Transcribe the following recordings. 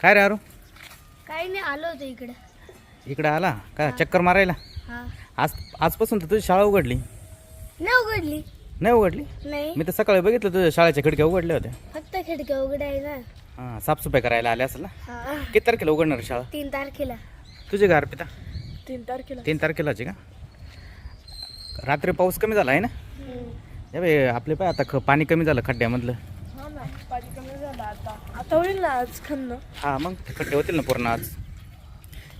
काय रे अरू? काही नाही आलो होतो इकडे. इकडे आला? का चक्कर मारायला? हा. आज आजपासून तर तुझी शाळा उघडली. नाही उघडली. नाही उघडली? नाही. मी तर सकाळी बघितलं तुझ्या शाळेच्या खिडक्या उघडल्या होत्या. फक्त खिडक्या उघड्या आहे ना हां साफसफाई करायला आले असेल ना? हा. किती तारखेला उघडणार आहे शाळा? तीन तारखेला. तुझे घर पिता? तीन तारखेला. तीन तारखेलाची का? रात्री पाऊस कमी झाला आहे ना? हे बाई आपले पाय आता ख पाणी कमी झालं खड्ड्यामधलं. झालं आता होईल ना आज खन्न. हां मग खड्डे होतील ना पूर्ण आज.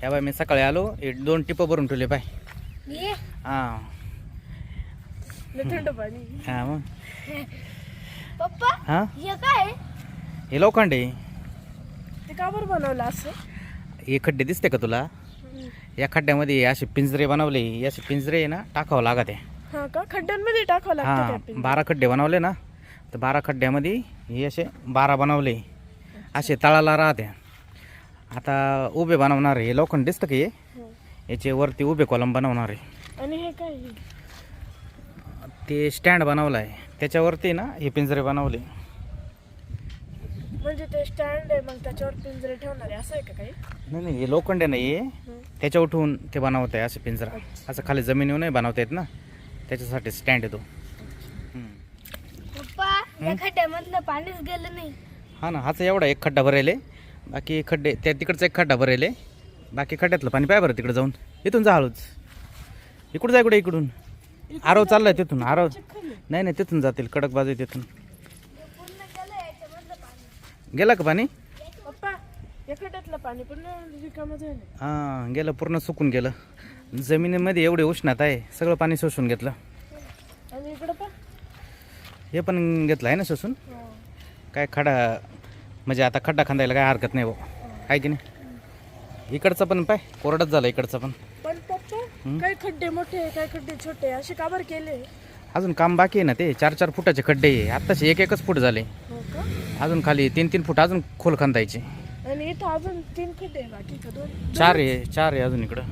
या बाय मी सकाळी आलो दोन टिपं भरून ठेवले पाय ये हां. थंड पाणी. हां मग. पप्पा हां? हे काय? हे लोखंड आहे. ते का बरं बनवलं असं? हे खड्डे दिसते का तुला? या खड्ड्यामध्ये असे पिंजरे बनवले हे असे पिंजरे आहे ना टाकावं लागत आहे. हा का? खड्ड्यांमध्ये टाकावं हां बारा खड्डे बनवले ना तर बारा खड्ड्यामध्ये हे असे बारा बनवले. असे तळाला राहते. आता उभे बनवणार आहे हे लोखंड दिसतं का हे? याचे वरती उभे कॉलम बनवणार आहे. आणि हे काय ते स्टँड बनवलं आहे त्याच्यावरती ना हे पिंजरे बनवले. म्हणजे ते स्टँड आहे मग त्याच्यावर पिंजरे ठेवणार आहे असं आहे का काही? नाही नाही हे लोखंड आहे ना हे. त्याच्या उठून ते बनवत आहे असे पिंजरा. असं खाली जमिनीवर नाही बनवता येत ना. त्याच्यासाठी स्टँड आहे तो. हम्म. पप्पा या खड्ड्यामधलं पाणीच गेलं नाही. हा ना हाच एवढा एक खड्डा भरेल. आहे बाकी खड्डे त्या तिकडचा एक खड्डा भरेल. आहे बाकी खड्ड्यातलं पाणी पाय बरं तिकडे जाऊन. इथून जा हळूच. इकडं जा इकडे इकडून. आरव चाललाय तिथून आरव. नाही नाही तिथून जातील. कडक बाजू तिथून. गेला का पाणी? झालं हां गेलं पूर्ण सुकून गेलं. जमिनीमध्ये एवढी उष्णता आहे सगळं पाणी शोषून घेतलं. हे पण घेतलं आहे ना शोषून? काय खडा म्हणजे आता खड्डा खांदायला काय हरकत नाही भाऊ. आहे की नाही? इकडचं पण पाय कोरडच झालं इकडचं पण. पण पप्पा काय खड्डे मोठे काय खड्डे छोटे असे का बरं केले? अजून काम बाकी आहे ना ते चार चार फुटाचे खड्डे आहे. आत्ताचे एक एकच फूट झाले. हो अजून खाली तीन तीन फूट अजून खोल खांदायचे. आणि इथं अजून तीन खड्डे बाकी का? दोन चार आहे चार आहे अजून इकडं.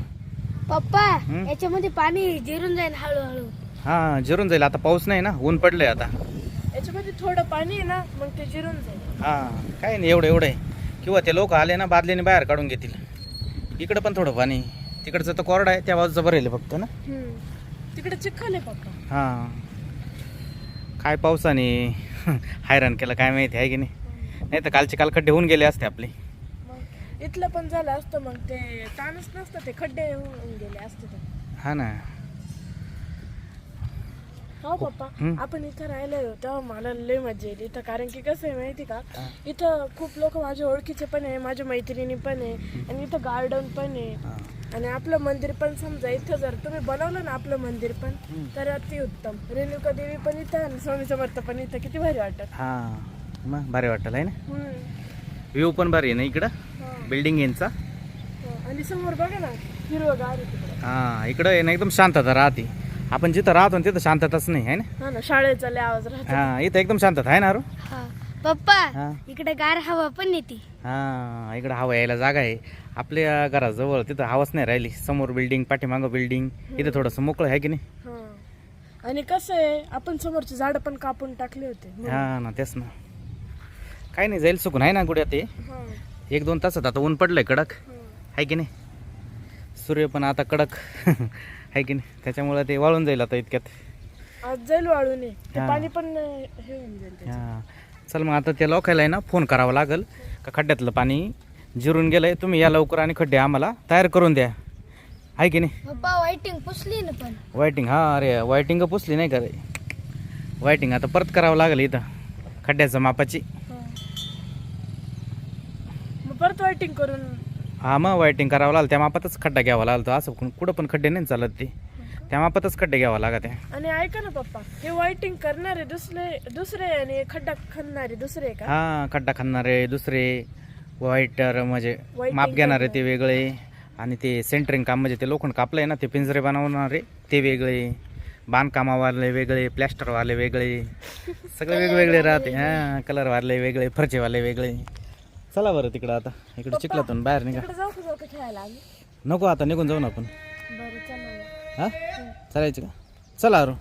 पप्पा? याच्यामध्ये पाणी जिरून जाईल हळूहळू. हां जिरून जाईल. आता पाऊस नाही ना ऊन पडलंय आता. याच्यामध्ये थोडं पाणी आहे ना मग ते जिरून जाईल. हां काय नाही एवढं एवढं आहे. किंवा ते लोक आले ना बादलीने बाहेर काढून घेतील. इकडं पण थोडं पाणी तिकडचं तर कोरडं आहे त्या बाजूचं भरेल आहे फक्त ना. तिकडे चिखल आहे पप्पा हां. काय पावसाने हैराण केलं काय माहिती आहे की नाही? नाही तर कालचे काल खड्डे होऊन गेले असते आपले. मग इथलं पण झालं असतं मग ते ताणच नसतं ते खड्डे होऊन गेले असते. तर हा ना. हो पप्पा. आपण इथं राहिलो तेव्हा मला लय मजा येईल इथं कारण की कसं आहे माहिती का. इथं खूप लोक माझ्या ओळखीचे पण आहे माझ्या मैत्रिणी पण आहे आणि इथं गार्डन पण आहे आणि आपलं मंदिर पण समजा इथं जर तुम्ही बनवलं ना आपलं मंदिर पण. तर अति उत्तम रेणुका देवी पण इथं आणि स्वामी समर्थ पण इथं किती भारी वाटत हां मग भारी वाटलं आहे ना हं. व्ह्यू पण भारी आहे ना इकडं. बिल्डिंग यांचा हो. आणि समोर बघा ना हिरवगार आहे तिकडे हां इकडं आहे ना एकदम शांतता राहते आपण जिथं राहतो ना तिथं शांतताच नाही आहे ना? हा ना शाळेचा लय आवाज राहतो. हां इथं एकदम शांतता आहे ना अरू पप्पा हां. इकडे गार हवा पण येते. हां इकडं हवा यायला जागा आहे. आपल्या घराजवळ तिथं हवाच नाही राहिली. समोर बिल्डिंग पाठीमागं बिल्डिंग इथं थोडंसं मोकळं आहे की नाही? हा. आणि कसं आहे आपण समोरची झाडं पण कापून टाकले होते. हां ना तेच ना. काही नाही जाईल सुकून आहे ना गुड्या ते? हा. एक दोन तासात आता ऊन पडलंय कडक. हा. आहे की नाही? सूर्य पण आता कडक. आहे की नाही? त्याच्यामुळं ते वाळून जाईल आता इतक्यात. आज जाईल वाळून. ते हा. पाणी पण अं, हे होऊन जाईल त्याच्यात. हां. चल मग आता त्या लोकायला आहे ना फोन करावा लागेल. का खड्ड्यातलं पाणी जिरून गेलंय. तुम्ही या लवकर आणि खड्डे आम्हाला तयार करून द्या. आहे की नाही? पप्पा वाईटिंग पुसली ना पण. वायटिंग हां अरे वायटिंग पुसली नाही का रे? वायटिंग आता परत करावं लागेल इथं खड्ड्याचं मापाची. मग परत वाईटिंग करून हा मग वायटिंग करावं लागलं त्या मापातच खड्डा घ्यावा लागतो असं कुण- कुठं पण खड्डे नाही चालत ते. त्या मापातच खड्डे घ्यावा लागत आहे आणि ऐका ना पप्पा हे वाईटिंग करणारे दुसरे दुसरे आणि खड्डा खणणारे दुसरे का? हा खड्डा खाणारे दुसरे. वाईटर म्हणजे माप घेणारे. ते वेगळे. आणि ते सेंटरिंग काम म्हणजे ते लोखंड कापलंय ना ते पिंजरे बनवणारे ते वेगळे. बांधकामावाले वेगळे प्लॅस्टरवाले वेगळे. सगळे वेगवेगळे राहते. हां कलरवाले वेगळे फरचेवाले वेगळे. चला बरं तिकडं आता. इकडे चिखलातून बाहेर निघा. तिकडे जाऊ का जाऊ का खेळायला आम्ही? नको आता निघून जाऊ ना आपण. बरं चला हां? चालायचं का? चला अरू